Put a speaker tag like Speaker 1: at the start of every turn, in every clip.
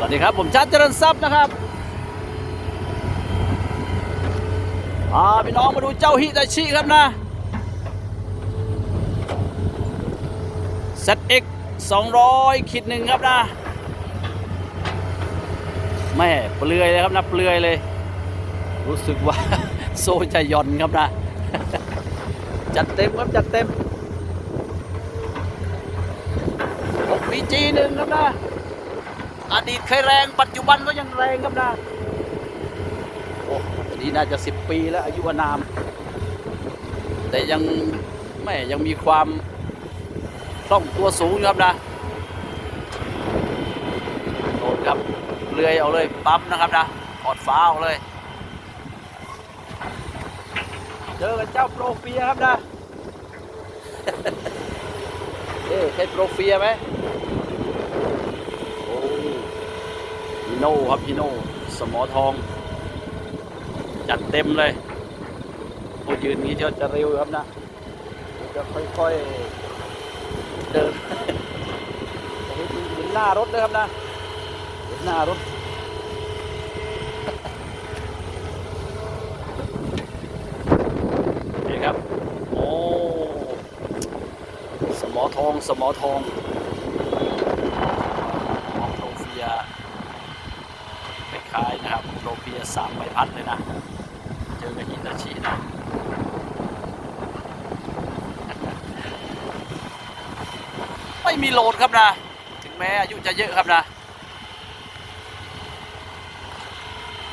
Speaker 1: วัสดีครับ ผมชัดเจริญทรัพย์นะครับพาพี่น้องมาดูเจ้าฮิตาชิครับนะ ZX 200ขีดหนึ่งครับนะแม่เปลือยเลยครับนะเปลือยเลย รู้สึกว่าโซจะหย่อนครับนะ จัดเต็มครับจัดเต็มมีจีหนึ่งครับนะ อดีตเคยแรงปัจจุบันก็ยังแรงครับนะโอ้นี่น่าจะสิบปีแล้วอายุวานาม แต่ยังแม่ยังมีความคล่องตัวสูงครับนะโดดครับเลื่อยเอาเลยปั๊มนะครับนะถอดฟ้าเอาเลย เจอกับเจ้าโปรเฟียครับนะเอ๊ะใช่โปรเฟียไหม โอ้พี โน่ครับพี่โน่สมอทอง จัดเต็มเลยโอ้ยืนนี้จะจะเร็วครับนะจะค่อยๆเดินเห็นหน้ารถเลยครับนะเห็นหน้ารถนี่ครับโอ้สมอทองสมอทอง พัดเลยนะ เจอกับฮิตาชินะไม่มีโลดครับนะ ถึงแม้อายุจะเยอะครับนะ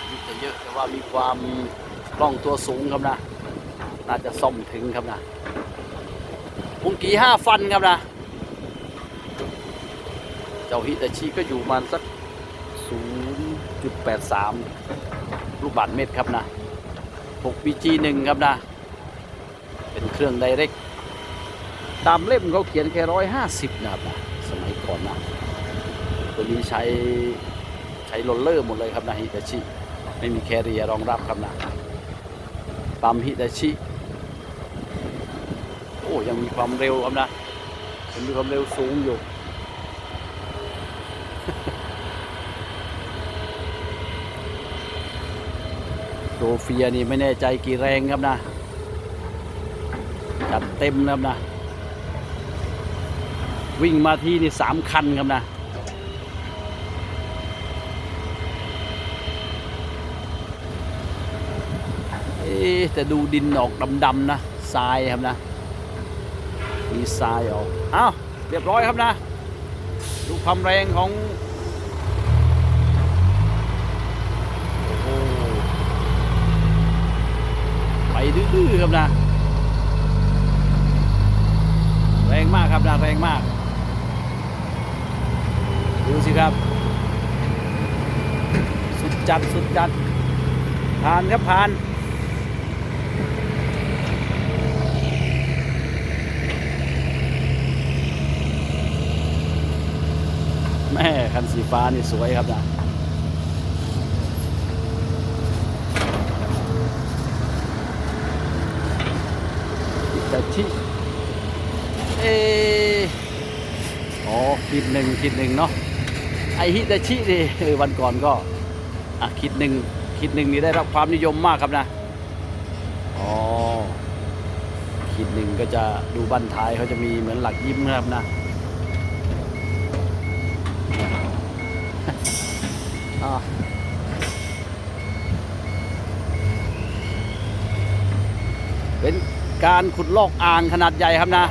Speaker 1: อายุจะเยอะแต่ว่ามีความกล้องตัวสูงครับนะ น่าจะซ่อมถึงครับนะพุงกีห้าฟันครับนะ เจ้าฮิตาชิก็อยู่มันสักศูนย์ 1.83 ลูกบาทเมตรครับนะ 6 BG1 ครับนะ เป็นเครื่องไดเรกตามเล่มเขาเขียนแค่ 150 นะครับนะสมัยก่อนนะ ตัวนี้ใช้ใช้โรลเลอร์หมดเลยครับนะฮิตาชิ ไม่มีแคเรียรองรับครับนะปั๊มฮิตาชิโอ้ยังมีความเร็วครับนะยังมีความเร็วสูงอยู่ โซเฟียนี่ไม่แน่ใจกี่แรงครับนะ จัดเต็มครับนะ วิ่งมาที่นี่สามคันครับนะเอ๊ะแต่ดูดินออกดำๆนะทรายครับนะ มีทรายออกอ้าวเรียบร้อยครับนะ ดูความแรงของ โอ้โหไป ดื้อๆครับนะแรงมากครับนะแรงมาก ดูสิครับ สุดจัดสุดจัดผ่านครับผ่านแม่คันสีฟ้านี่สวยครับนะ อิตาชิเอออ๋อคิดหนึ่งคิดหนึ่งเนาะไอฮิตาชินี่เออวันก่อนก็อะคิดหนึ่งคิดหนึ่งนี่ได้รับความนิยมมากครับนะอ๋อคิดหนึ่งก็จะดูบั้นท้ายเขาจะมีเหมือนหลักยิ้มนะครับนะอะเป็น การขุดลอกอ่างขนาดใหญ่ครับนะ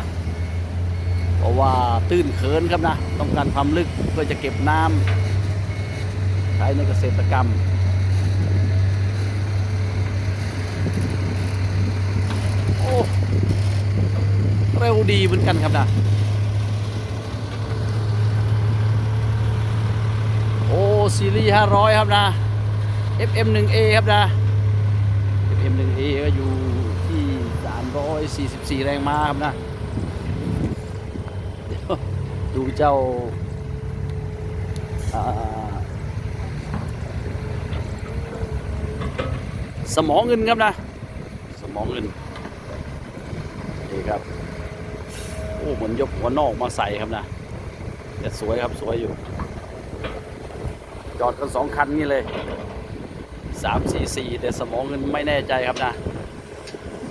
Speaker 1: เพราะว่าตื้นเขินครับนะ ต้องการความลึกเพื่อจะเก็บน้ำใช้ในเกษตรกรรมโอ้เร็วดีเหมือนกันครับนะโอ้ซีรีส์500 ครับนะ FM 1A ครับนะ FM 1A ก็อยู่ 344 แรงม้าครับนะเดี๋ยวดูเจ้าสมองเงินครับนะ สมองเงินนี่ครับ โอ้เหมือนยกหัวนอกมาใส่ครับนะแต่สวยครับสวยอยู่ จอดกันสองคันนี่เลยสามสี่สี่แต่สมองเงินไม่แน่ใจครับนะ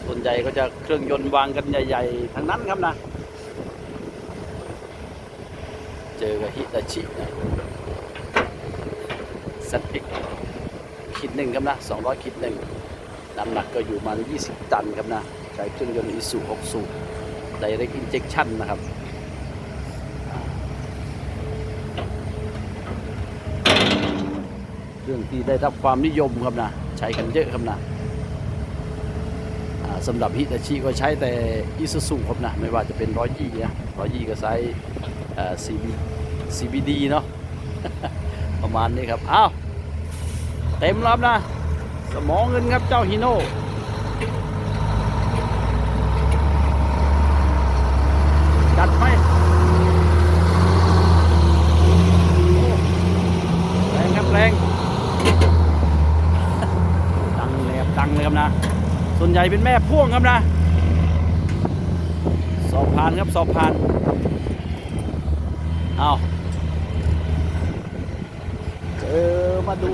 Speaker 1: ส่วนใหญ่ก็จะเครื่องยนต์วางกันใหญ่ๆทั้งนั้นครับนะ เจอกับฮิตาชิสัตว์พิกคิดหนึ่งครับนะ 200คิดหนึ่งน้ำหนักก็อยู่ประมาณ20 ตันครับนะ ใช้เครื่องยนต์อิสุ6สูบ Direct Injection นะครับเรื่องที่ได้รับความนิยมครับนะ ใช้กันเยอะครับนะ สำหรับฮิตาชิก็ใช้แต่อิซูซุครับนะไม่ว่าจะเป็นร้อยยี่นะร้อยยี่ก็ใช้เอ่อ CB CBD เนาะประมาณนี้ครับอ้าวเต็มรับนะ สมองเงินครับเจ้าฮิโน่จัดไหมแรงครับแรง ดังเลยครับดังเลยครับนะ ส่วนให ญ่เป็นแม่พ่วงครับนะ สอบผ่านครับสอบผ่าน เอาเจอมาดู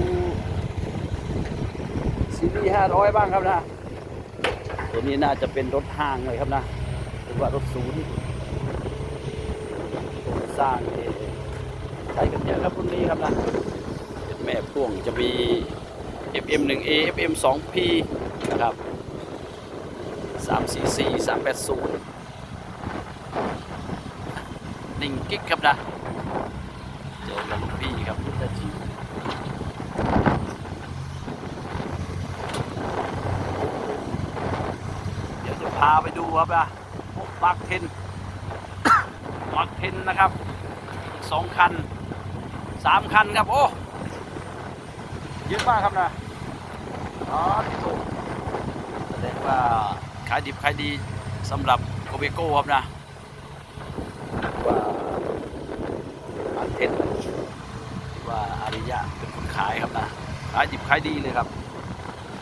Speaker 1: ซีรีส์ห้าร้อยบ้างครับนะ ตัวนี้น่าจะเป็นรถห้างเลยครับนะหรือว่ารถศูนย์โครงสร้างนี่ใช้กันเยอะครับรุ่นนี้ครับนะเป็นแม่พ่วงจะมี FM 1A FM 2P นะครับ 344 380หนึ่งกิ๊กครับนะเจอกับลูกพี่ครับลูกตาจีเดี๋ยวจะพาไปดูครับนะพวกมาร์คเทนมาร์คเทนนะครับสองคันสามคันครับ โอ้เยอะมากครับนะอ๋อที่ถูกแสดงว่า ขายดิบขายดีสำหรับโคเบโก้ครับนะว่าอาเทนว่าอาริยะเป็นคนขายครับนะขายดิบขายดีเลยครับ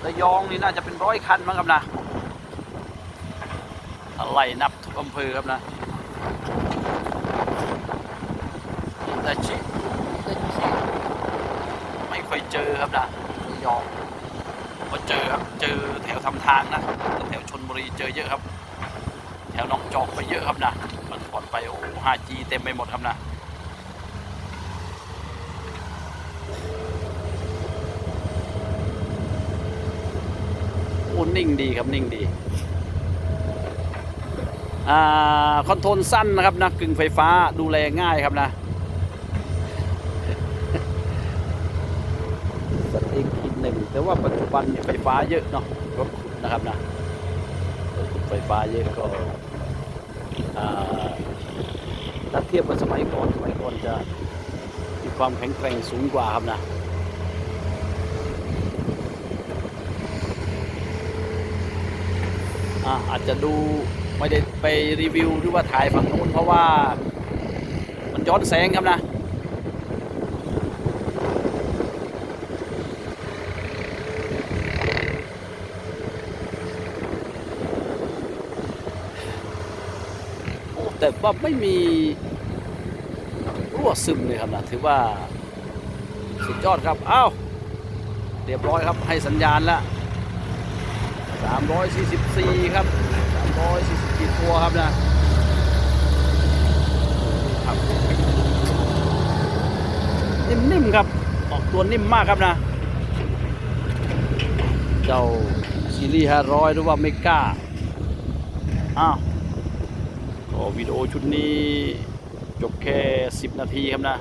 Speaker 1: ระยองนี่น่าจะเป็นร้อยคันมั้งครับนะอะไรนับทุกอำเภอครับนะต่ชิแต่ชิไม่ค่อยเจอครับนะระยอง ก็เจอครับเจอแถวทำทางนะแถวชนบุรีเจอเยอะครับ แถวหนองจอกไปเยอะครับนะมันผ่อนไปโอ้ 5G เต็มไปหมดครับนะโอ้นิ่งดีครับนิ่งดีอ่าคอนโทรลสั้นนะครับนะกึ่งไฟฟ้าดูแลง่ายครับนะ สเต็กคิดหนึ่ง แต่ว่าปัจจุบันเนี่ยไฟฟ้าเยอะเนาะรถขุดนะครับนะรถขุดไฟฟ้าเยอะก็ถ้าเทียบกับสมัยก่อนสมัยก่อนจะมีความแข็งแกร่งสูงกว่าครับนะอาอาจจะดูไม่ได้ไปรีวิวหรือว่าถ่ายฝั่งนู้นเพราะว่ามันย้อนแสงครับนะ แต่ว่าไม่มีรั่วซึมเลยครับนะถือว่าสุดยอดครับอ้าวเรียบร้อยครับให้สัญญาณแล้ว344 ครับ 344 ตัวครับนะครับนิ่มๆครับ ออกตัวนิ่มมากครับนะ เจ้าซีรีส์500 หรือว่าเมกาอ้าว ก็วิดีโอชุดนี้จบแค่ 10 นาทีครับนะ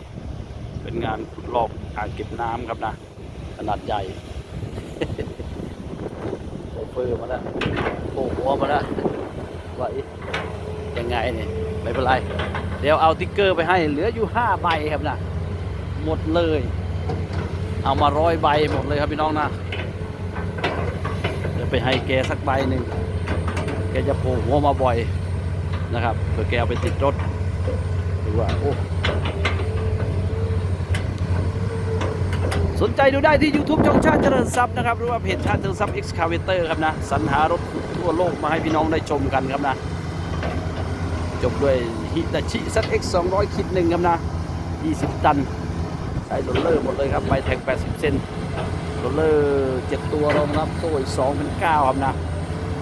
Speaker 1: เป็นงานขุดลอกอ่างเก็บน้ำครับนะ ขนาดใหญ่โซเฟอร์มาแล้วโผล่หัวมาแล้วว่ายังไงเนี่ยไม่เป็นไร เดี๋ยวเอาติ๊กเกอร์ไปให้ เหลืออยู่5ใบครับนะ หมดเลย เอามาร้อยใบหมดเลยครับพี่น้องนะเดี๋ยวไปให้แกสักใบหนึ่งแกจะโผล่หัวมาบ่อย นะครับเผื่อแกเอาไปติดรถหรือว่าโอ้สนใจดูได้ที่ YouTube ช่องชาติเจริญทรัพย์นะครับ หรือว่าเพจชาติเจริญทรัพย์ Excavator ครับนะสรรหารถทั่วโลกมาให้พี่น้องได้ชมกันครับนะ จบด้วยฮิตาชิ ZX 200คิดหนึ่งครับนะ 20 ตัน ใช้โรลเลอร์หมดเลยครับใบแท็ก 80 เซนโรลเลอร์ 7 ตัวรองรับโซ่อีก2เป็น9ครับนะ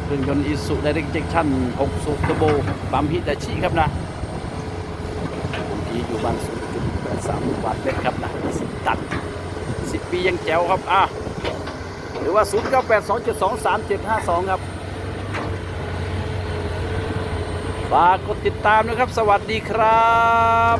Speaker 1: เครื่องยนต์อีสุไดเรกเจคชั่น6สูบเทอร์โบปั๊มฮิตาชิครับนะที่อยู่บ้าน0.83วัตต์เมตรครับนะ10ตัน10ปียังแจ๋วครับอะหรือว่า 0982723752 ครับฝากกดติดตามนะครับ สวัสดีครับ